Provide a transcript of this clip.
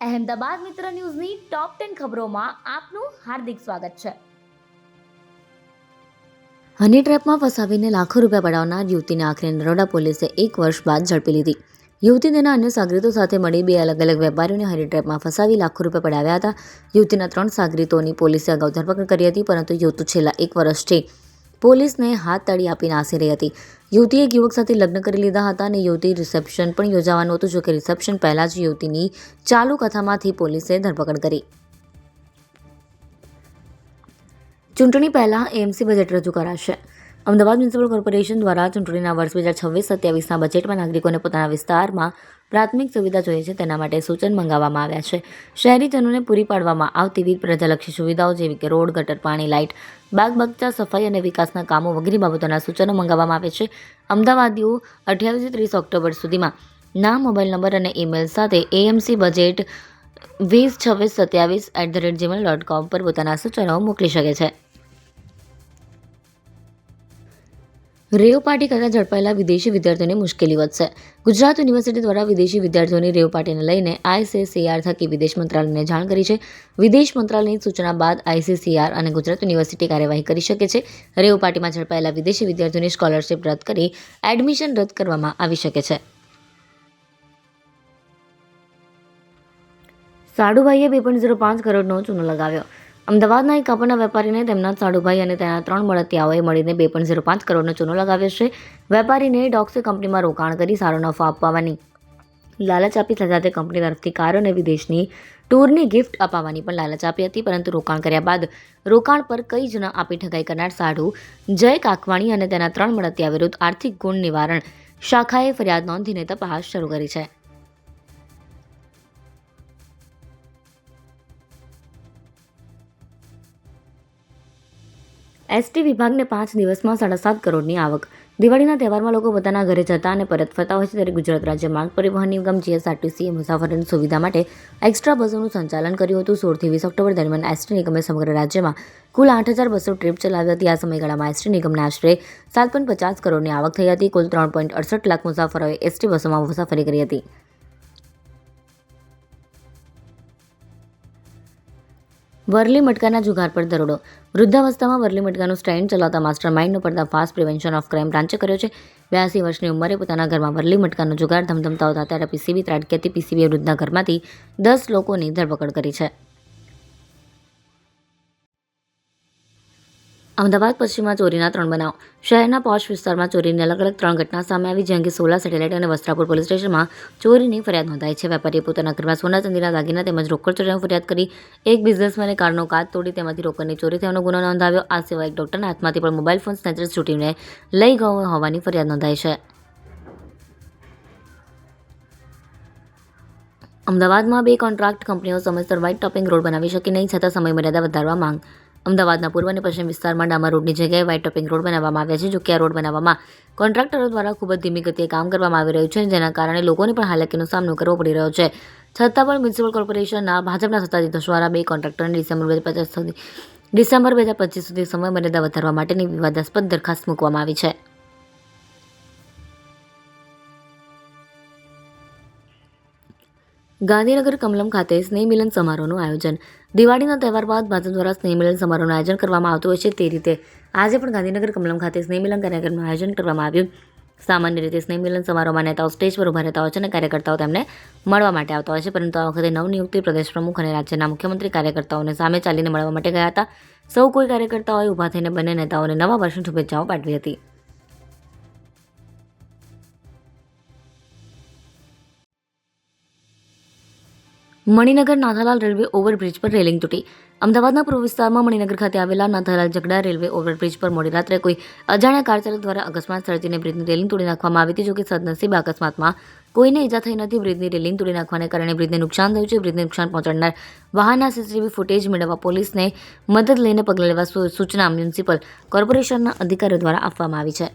અહેમદાબાદ મિત્ર ન્યૂઝની top ten ખબરોમાં આપનું હાર્દિક સ્વાગત છે. હની ટ્રેપમાં ફસાવીને લાખો રૂપિયા પડાવનાર યુવતીને આખરે નરોડા પોલીસે એક વર્ષ બાદ ઝડપી લીધી. યુવતી તેના અન્ય સાગરીતો સાથે મળી બે અલગ અલગ વેપારીઓને હની ટ્રેપમાં ફસાવી લાખો રૂપિયા પડાવ્યા હતા. યુવતીના ત્રણ સાગરીતોની પોલીસે અગાઉ ધરપકડ કરી હતી, પરંતુ યુવતું છેલ્લા એક વર્ષથી પોલીસને હાથ તાળી આપી નાસી રહી હતી. યુવતીએ એક યુવક સાથે લગ્ન કરી લીધા હતા અને યુવતી રિસેપ્શન પણ યોજાવાનું હતું, જોકે રિસેપ્શન પહેલાં જ યુવતીની ચાલુ કથામાંથી પોલીસે ધરપકડ કરી. ચૂંટણી પહેલા એએમસી બજેટ રજૂ કરાશે. અમદાવાદ મ્યુનિસિપલ કોર્પોરેશન દ્વારા ચૂંટણીના વર્ષ બે હજાર છવ્વીસ સત્યાવીસના બજેટમાં નાગરિકોને પોતાના વિસ્તારમાં પ્રાથમિક સુવિધા જોઈએ છે, તેના માટે સૂચન મંગાવવામાં આવ્યા છે. શહેરીજનોને પૂરી પાડવામાં આવતી વિવિધ પ્રજાલક્ષી સુવિધાઓ જેવી કે રોડ, ગટર, પાણી, લાઇટ બાગ બગીચા સફાઈ અને વિકાસના કામો વગેરે બાબતોના સૂચનો મંગાવવામાં આવે છે. અમદાવાદીઓ અઠ્યાવીસથી ત્રીસ ઓક્ટોબર સુધીમાં નામ મોબાઈલ નંબર અને ઈમેલ સાથે એએમસી બજેટ વીસ છવ્વીસ સત્યાવીસ at the rate Gmail dot com પર પોતાના સૂચનો મોકલી શકે છે. રેવ પાર્ટી કરતાં ઝડપાયેલા વિદેશી વિદ્યાર્થીઓને મુશ્કેલી વધશે. ગુજરાત યુનિવર્સિટી દ્વારા વિદેશી વિદ્યાર્થીઓની રેવ પાર્ટીને લઈને આઈસીસીઆર થકી વિદેશ મંત્રાલયને જાણ કરી છે. વિદેશ મંત્રાલયની સૂચના બાદ આઈસીસીઆર અને ગુજરાત યુનિવર્સિટી કાર્યવાહી કરી શકે છે. રેવ પાર્ટીમાં ઝડપાયેલા વિદેશી વિદ્યાર્થીઓની સ્કોલરશિપ રદ કરી એડમિશન રદ કરવામાં આવી શકે છે. સાડુભાઈએ બે પોઈન્ટ ઝીરો પાંચ કરોડનો ચૂનો લગાવ્યો. અમદાવાદના એક કાપડના વેપારીને તેમના સાડુભાઈ અને તેના ત્રણ મળતિયાઓએ મળીને બે પોઈન્ટ ઝીરો પાંચ કરોડનો ચૂનો લગાવ્યો છે. વેપારીને ડોક્સી કંપનીમાં રોકાણ કરી સારો નફો અપાવવાની લાલચ આપી, સાથે કંપની તરફથી કાર અને વિદેશની ટૂરની ગિફ્ટ અપાવવાની પણ લાલચ આપી હતી, પરંતુ રોકાણ કર્યા બાદ રોકાણ પર કંઈ જ ન આપી ઠગાઈ કરનાર સાઢુ જય કાકવાણી અને તેના ત્રણ મળતિયા વિરુદ્ધ આર્થિક ગુણ નિવારણ શાખાએ ફરિયાદ નોંધીને તપાસ શરૂ કરી છે. એસટી વિભાગને પાંચ દિવસમાં સાડા સાત કરોડની આવક. દિવાળીના તહેવારમાં લોકો પોતાના ઘરે જતા અને પરત ફરતા હોય છે ત્યારે ગુજરાત રાજ્ય માર્ગ પરિવહન નિગમ જીએસઆરટીસીએ મુસાફરોની સુવિધા માટે એક્સ્ટ્રા બસોનું સંચાલન કર્યું હતું. સોળથી વીસ ઓક્ટોબર દરમિયાન એસટી નિગમે સમગ્ર રાજ્યમાં કુલ આઠ હજાર બસો ટ્રીપ ચલાવી હતી. આ સમયગાળામાં એસટી નિગમને આશરે સાત પોઈન્ટ પચાસ કરોડની આવક થઈ હતી. કુલ ત્રણ પોઈન્ટ અડસઠ લાખ મુસાફરોએ એસટી બસોમાં મુસાફરી કરી હતી. વરલી મટકાના જુગાર પર દરોડો. વૃદ્ધાવસ્થામાં વરલી મટકાનું સ્ટેન્ડ ચલાવતા માસ્ટર માઇન્ડનો પર્દાફાશ પ્રિવેન્શન ઓફ ક્રાઇમ બ્રાન્ચે કર્યો છે. બ્યાસી વર્ષની ઉંમરે પોતાના ઘરમાં વરલી મટકાનો જુગાર ધમધમતા હતા ત્યારે પીસીબી ત્રાટકેથી પીસીબીએ વૃદ્ધના ઘરમાંથી દસ લોકોની ધરપકડ કરી છે. અમદાવાદ પશ્ચિમમાં ચોરીના ત્રણ બનાવ. શહેરના પોશ વિસ્તારમાં ચોરીની અલગ અલગ ત્રણ ઘટના સામે આવી જે અંગે સોલા સેટેલાઇટ અને વસ્ત્રાપુર પોલીસ સ્ટેશનમાં ચોરીની ફરિયાદ નોંધાઈ છે. વેપારીએ પોતાના ઘરમાં સોના ચાંદીના દાગીના તેમજ રોકડ ચોરીની ફરિયાદ કરી એક બિઝનેસમેને કારનો કાચ તોડી તેમાંથી રોકડની ચોરી થયાનો ગુનો નોંધાવ્યો. આ સિવાય એક ડોક્ટરના હાથમાંથી પણ મોબાઈલ ફોન, સ્નેચર છૂટીને લઈ ગયો હોવાની ફરિયાદ નોંધાઈ છે. અમદાવાદમાં બે કોન્ટ્રાક્ટ કંપનીઓ સમયસર વ્હાઇટ ટોપિંગ રોડ બનાવી શકી નહીં, છતાં સમયમર્યાદા વધારવા માંગ અમદાવાદના પૂર્વ અને પશ્ચિમ વિસ્તારમાં ડામર રોડની જગ્યાએ વ્હાઇટ ટોપિંગ રોડ બનાવવામાં આવ્યા છે, જો કે આ રોડ બનાવવામાં કોન્ટ્રાક્ટરો દ્વારા ખૂબ જ ધીમી ગતિએ કામ કરવામાં આવી રહ્યું છે જેના કારણે લોકોને પણ હાલાકીનો સામનો કરવો પડી રહ્યો છે. છતાં પણ મ્યુનિસિપલ કોર્પોરેશનના ભાજપના સત્તાધીશો દ્વારા બે કોન્ટ્રાક્ટરને ડિસેમ્બર બે પચાસ સુધી, ડિસેમ્બર બે હજાર સુધી સમય મર્યાદા વધારવા માટેની વિવાદાસ્પદ દરખાસ્ત મૂકવામાં આવી છે. ગાંધીનગર કમલમ ખાતે સ્નેહ મિલન સમારોહનું આયોજન. દિવાળીના તહેવાર બાદ ભાજપ દ્વારા સ્નેહ મિલન સમારોહનું આયોજન કરવામાં આવતું હોય છે તે રીતે. આજે પણ ગાંધીનગર કમલમ ખાતે સ્નેહમિલન કાર્યક્રમનું આયોજન કરવામાં આવ્યું. સામાન્ય રીતે સ્નેહ મિલન સમારોહમાં નેતાઓ સ્ટેજ પર ઊભા રહેતા હોય છે અને કાર્યકર્તાઓ તેમને મળવા માટે આવતા હોય છે. પરંતુ આ વખતે નવનિયુક્તિ પ્રદેશ પ્રમુખ અને રાજ્યના મુખ્યમંત્રી કાર્યકર્તાઓને સામે ચાલીને મળવા માટે ગયા હતા. સૌ કોઈ કાર્યકર્તાઓએ ઊભા થઈને બંને નેતાઓને નવા વર્ષની શુભેચ્છાઓ પાઠવી હતી. મણિનગર નાથાલાલ રેલવે ઓવરબ્રિજ પર રેલિંગ તૂટી. અમદાવાદના પૂર્વ વિસ્તારમાં મણિનગર ખાતે આવેલા નાથાલાલ ઝગડા રેલવે ઓવરબ્રિજ પર મોડી રાત્રે કોઈ અજાણ્યા કાર ચાલક દ્વારા અકસ્માત સર્જીને બ્રિજની રેલિંગ તોડી નાખવામાં આવી હતી, જોકે સદનસીબે અકસ્માતમાં કોઈને ઈજા થઈ નથી. બ્રિજની રેલિંગ તોડી નાખવાને કારણે બ્રિજને નુકસાન થયું છે. બ્રિજને નુકસાન પહોંચાડનાર વાહનના સીસીટીવી ફૂટેજ મેળવવા પોલીસને મદદ લઈને પગલાં લેવા સૂચના મ્યુનિસિપલ કોર્પોરેશનના અધિકારીઓ દ્વારા આપવામાં આવી છે.